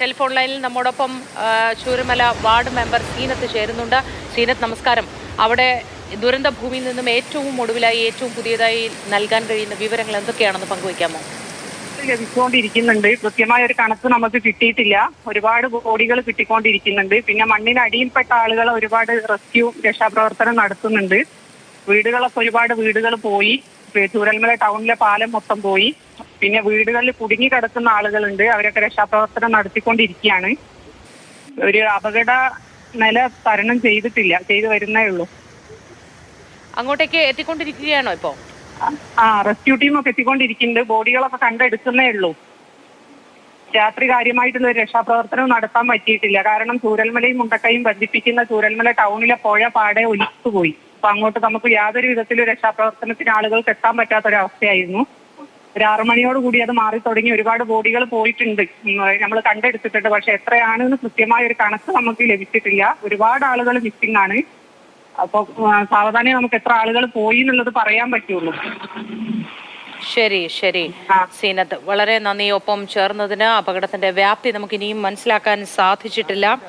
Telephone ലൈനിൽ നമ്മോടൊപ്പം ചൂരുമല ward member Zeenath ചേരുന്നുണ്ട്. സീനത്ത് നമസ്കാരം. അവിടെ ദുരന്ത ഭൂമിയിൽ നിന്നും ഏറ്റവും ഒടുവിലായി ഏറ്റവും പുതിയതായി നൽകാൻ കഴിയുന്ന വിവരങ്ങൾ എന്തൊക്കെയാണെന്ന് പങ്കുവയ്ക്കാമോ? ലഭിച്ചുകൊണ്ടിരിക്കുന്നുണ്ട്. കൃത്യമായ ഒരു കണക്ക് നമുക്ക് കിട്ടിയിട്ടില്ല. ഒരുപാട് ബോഡികൾ കിട്ടിക്കൊണ്ടിരിക്കുന്നുണ്ട്. പിന്നെ മണ്ണിനടിയിൽപ്പെട്ട ആളുകൾ ഒരുപാട് റെസ്ക്യൂ രക്ഷാപ്രവർത്തനം നടത്തുന്നുണ്ട്. വീടുകളൊക്കെ ഒരുപാട് വീടുകൾ പോയി. ചൂരൽമല ടൗണിലെ പാലം മൊത്തം പോയി. പിന്നെ വീടുകളിൽ കുടുങ്ങി കിടക്കുന്ന ആളുകളുണ്ട്. അവരൊക്കെ രക്ഷാപ്രവർത്തനം നടത്തിക്കൊണ്ടിരിക്കുകയാണ്. ഒരു അപകട നില തരണം ചെയ്തിട്ടില്ല. ചെയ്തു വരുന്നേ ഉള്ളൂ. അങ്ങോട്ടേക്ക് എത്തിക്കൊണ്ടിരിക്കുകയാണോ ഇപ്പോ? ആ റെസ്ക്യൂ ടീമൊക്കെ എത്തിക്കൊണ്ടിരിക്കുന്നുണ്ട്. ബോഡികളൊക്കെ കണ്ടെടുക്കുന്നേ ഉള്ളൂ. രാത്രി കാര്യമായിട്ടുള്ള ഒരു രക്ഷാപ്രവർത്തനം നടത്താൻ പറ്റിയിട്ടില്ല. കാരണം ചൂരൽമലയും മുണ്ടക്കയും ബന്ധിപ്പിക്കുന്ന ചൂരൽമല ടൗണിലെ പുഴ പാടെ ഒലിച്ചുപോയി. അപ്പൊ അങ്ങോട്ട് നമുക്ക് യാതൊരു വിധത്തിലും രക്ഷാപ്രവർത്തനത്തിന് ആളുകൾക്ക് എത്താൻ പറ്റാത്തൊരവസ്ഥയായിരുന്നു. ഒരു ആറു മണിയോട് കൂടി അത് മാറി തുടങ്ങി ഒരുപാട് ബോഡികൾ പോയിട്ടുണ്ട്. നമ്മൾ കണ്ടെടുത്തിട്ടുണ്ട്. പക്ഷെ എത്രയാണെന്ന് കൃത്യമായ ഒരു കണക്ക് നമുക്ക് ലഭിച്ചിട്ടില്ല. ഒരുപാട് ആളുകൾ മിസ്സിംഗ് ആണ്. അപ്പൊ സാവധാനം നമുക്ക് എത്ര ആളുകൾ പോയി എന്നുള്ളത് പറയാൻ പറ്റുള്ളൂ. ശരി ശരി. സീനത്ത് വളരെ നന്ദി. ഒപ്പം ചേർന്നതിന് അപകടത്തിന്റെ വ്യാപ്തി നമുക്ക് ഇനിയും മനസ്സിലാക്കാൻ സാധിച്ചിട്ടില്ല.